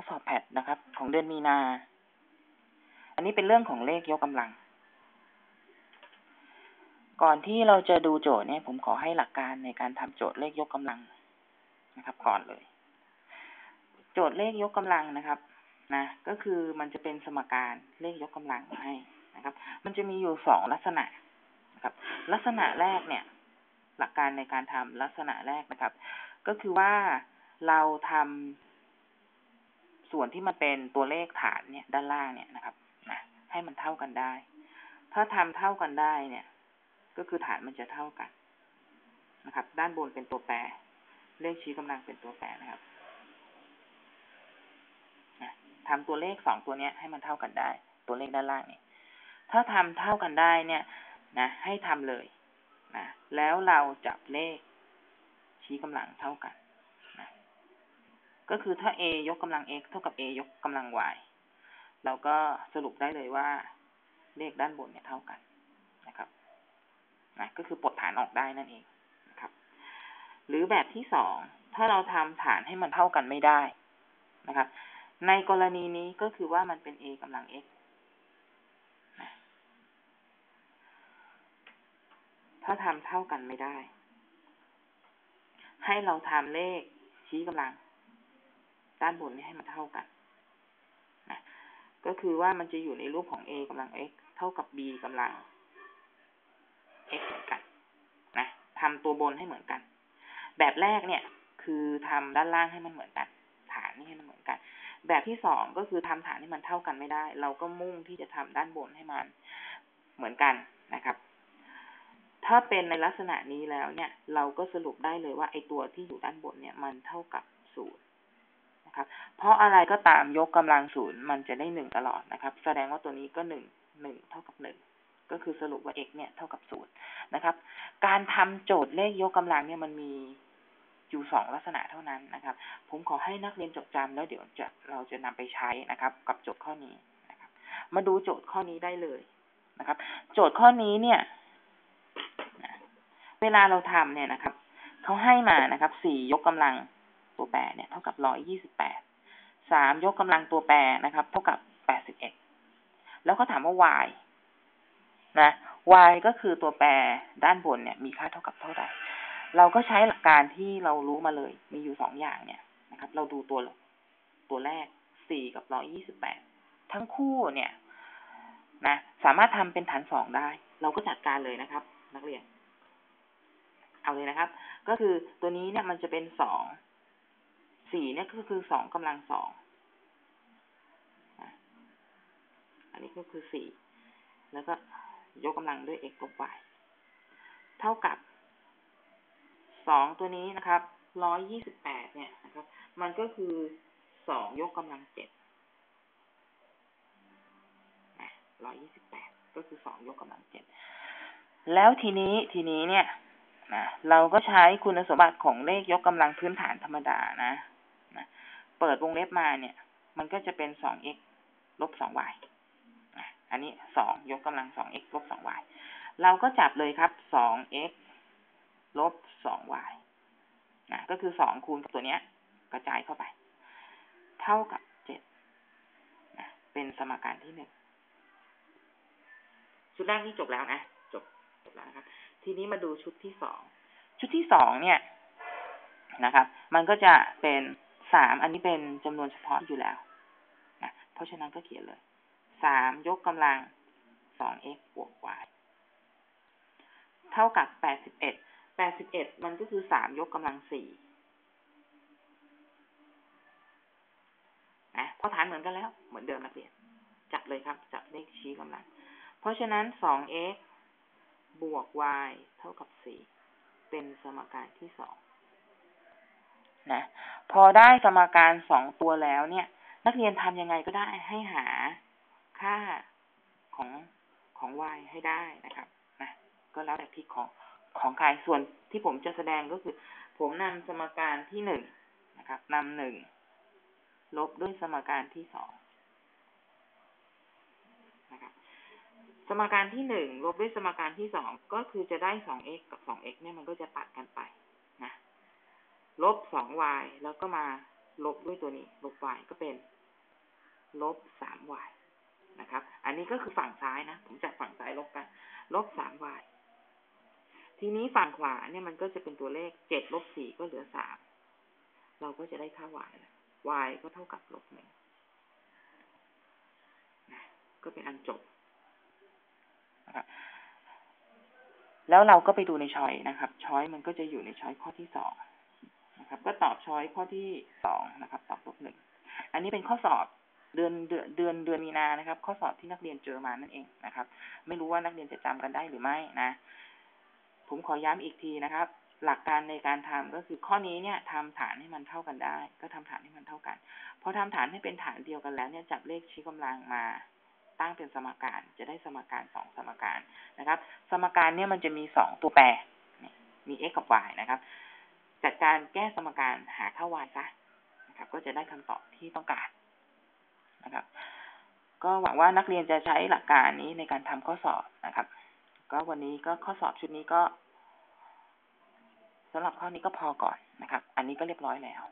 อสอบแพทนะครับ ของเดือนมีนา อันนี้เป็นเรื่องของเลขยกกำลัง ก่อนที่เราจะดูโจทย์เนี่ย ผมขอให้หลักการในการทำโจทย์เลขยกกำลังนะครับ ก่อนเลย โจทย์เลขยกกำลังนะครับนะก็คือมันจะเป็นสมการเลขยกกำลังให้นะครับ มันจะมีอยู่สองลักษณะนะครับ ลักษณะแรกเนี่ย หลักการในการทำลักษณะแรกนะครับ ก็คือว่าเราทำ ส่วนที่มันเป็นตัวเลขฐานเนี่ยด้านล่างเนี่ยนะครับนะให้มันเท่ากันได้ ถ้าทำเท่ากันได้เนี่ย ก็คือฐานมันจะเท่ากันนะครับ ด้านบนเป็นตัวแปร เลขชี้กำลังเป็นตัวแปรนะครับทำตัวเลขสองตัวเนี้ยให้มันเท่ากันได้ ตัวเลขด้านล่างเนี่ยถ้าทำเท่ากันได้เนี่ยนะ ให้ทำเลยนะแล้วเราจับเลขชี้กำลังเท่ากัน ก็คือถ้า a ยกกำลัง x เท่ากับ a ยกกำลัง y เราก็สรุปได้เลยว่าเลขด้านบนเนี่ยเท่ากันนะครับนะก็คือปลดฐานออกได้นั่นเองนะครับ หรือแบบที่สองถ้าเราทำฐานให้มันเท่ากันไม่ได้นะครับ ในกรณีนี้ก็คือว่ามันเป็น a กำลัง x ถ้าทำเท่ากันไม่ได้ ให้เราทำเลขชี้กำลัง ด้านบนนี้ให้มันเท่ากันนะก็คือว่ามันจะอยู่ในรูปของ a กำลัง x เท่ากับ b กำลัง x เหมือนกันนะทำตัวบนให้เหมือนกัน แบบแรกเนี่ยคือทำด้านล่างให้มันเหมือนกัน ฐานนี่ให้มันเหมือนกัน แบบที่สองก็คือทำฐานให้มันเท่ากันไม่ได้ เราก็มุ่งที่จะทำด้านบนให้มันเหมือนกันนะครับ ถ้าเป็นในลักษณะนี้แล้วเนี่ย เราก็สรุปได้เลยว่าไอตัวที่อยู่ด้านบนเนี่ยมันเท่ากับศูนย์ นะครับ เพราะอะไรก็ตามยกกำลังศูนย์มันจะได้หนึ่งตลอดนะครับ แสดงว่าตัวนี้ก็หนึ่งหนึ่งเท่ากับหนึ่งก็คือสรุปว่า x เนี่ยเท่ากับศูนย์นะครับ การทำโจทย์เลขยกกำลังเนี่ยมันมีอยู่สองลักษณะเท่านั้นนะครับ ผมขอให้นักเรียนจดจำแล้วเดี๋ยวจะเราจะนำไปใช้นะครับ กับโจทย์ข้อนี้นะครับ มาดูโจทย์ข้อนี้ได้เลยนะครับ โจทย์ข้อนี้เนี่ย เวลาเราทำเนี่ยนะครับเขาให้มานะครับสี่ยกกำลัง ตัวแปรเนี่ยเท่ากับร้อยยี่สิบแปดสามยกกำลังตัวแปรนะครับ เท่ากับแปดสิบเอ็ดแล้วก็ถามว่า y นะ y ก็คือตัวแปรด้านบนเนี่ย มีค่าเท่ากับเท่าไหร่ เราก็ใช้หลักการที่เรารู้มาเลย มีอยู่สองอย่างเนี่ยนะครับ เราดูตัวตัวแรกสี่กับร้อยี่สิบแปดทั้งคู่เนี่ยนะสามารถทำเป็นฐานสองได้ เราก็จัดการเลยนะครับ นักเรียน เอาเลยนะครับ ก็คือตัวนี้เนี่ยมันจะเป็นสอง สี่เนี่ยก็คือสองกำลังสองอันนี้ก็คือสี่แล้วก็ยกกำลังด้วย x ลบ y เท่ากับสองตัวนี้นะครับร้อยยี่สิบแปดเนี่ยนะครับ มันก็คือสองยกกำลังเจ็ดร้อยยี่สิบแปดก็คือสองยกกำลังเจ็ดแล้วทีนี้ทีนี้เนี่ยนะเราก็ใช้คุณสมบัติของเลขยกกำลังพื้นฐานธรรมดานะ นะเปิดวงเล็บมาเนี่ย มันก็จะเป็นสอง x ลบสอง y อันนี้สองยกกำลังสอง x ลบสอง y เราก็จับเลยครับสอง x ลบสอง y นะก็คือสองคูณกับตัวเนี้ย กระจายเข้าไป เท่ากับเจ็ดนะเป็นสมการที่หนึ่งชุดแรกนี่จบแล้วนะจบจบแล้วนะครับ ทีนี้มาดูชุดที่สองชุดที่สองเนี่ยนะครับ มันก็จะเป็น สามอันนี้เป็นจำนวนเฉพาะอยู่แล้วนะเพราะฉะนั้นก็เขียนเลยสามยกกำลังสอง x บวก y เท่ากับแปดสิบเอ็ดแปดสิบเอ็ดมันก็คือสามยกกำลังสี่นะพอฐานเหมือนกันแล้ว เหมือนเดิมนักเรียนจับเลยครับ จับเลขชี้กำลัง เพราะฉะนั้นสอง x บวก y เท่ากับสี่เป็นสมการที่สองนะ พอได้สมการสองตัวแล้วเนี่ย นักเรียนทำยังไงก็ได้ให้หาค่าของของ y ให้ได้นะครับนะก็แล้วแต่ที่ของของใครส่วนที่ผมจะแสดงก็คือ ผมนำสมการที่หนึ่งนะครับนำหนึ่งลบด้วยสมการที่สองนะครับสมการที่หนึ่งลบด้วยสมการที่สองก็คือจะได้สอง x กับสอง x เนี่ยมันก็จะตัดกันไป ลบสอง y แล้วก็มาลบด้วยตัวนี้ ลบ y ก็เป็น ลบสาม y นะครับ อันนี้ก็คือฝั่งซ้ายนะ ผมจับฝั่งซ้ายลบกัน ลบสาม y ทีนี้ฝั่งขวาเนี่ยมันก็จะเป็นตัวเลขเจ็ดลบสี่ก็เหลือสาม เราก็จะได้ค่า y แล้ว y ก็เท่ากับลบหนึ่งก็เป็นอันจบนะครับแล้วเราก็ไปดูในช้อยนะครับ ช้อยมันก็จะอยู่ในช้อยข้อที่สอง นะครับ ก็ตอบช้อยข้อที่สองนะครับ ตอบลบหนึ่งอันนี้เป็นข้อสอบเดือนเดือนเดือนเดือนมีนานะครับ ข้อสอบที่นักเรียนเจอมานั่นเองนะครับ ไม่รู้ว่านักเรียนจะจำกันได้หรือไม่นะ ผมขอย้ำอีกทีนะครับ หลักการในการทำก็คือข้อนี้เนี่ยทำฐานให้มันเท่ากันได้ ก็ทำฐานให้มันเท่ากันพอทำฐานให้เป็นฐานเดียวกันแล้วเนี่ยจับเลขชี้กำลังมาตั้งเป็นสมการจะได้สมการสองสมการนะครับ สมการเนี่ยมันจะมีสองตัวแปรมี x กับ y นะครับ จัดการแก้สมการหาค่า y ซะนะครับ ก็จะได้คำตอบที่ต้องการนะครับ ก็หวังว่านักเรียนจะใช้หลักการนี้ในการทำข้อสอบนะครับ ก็วันนี้ก็ข้อสอบชุดนี้ก็สำหรับข้อนี้ก็พอก่อนนะครับ อันนี้ก็เรียบร้อยแล้ว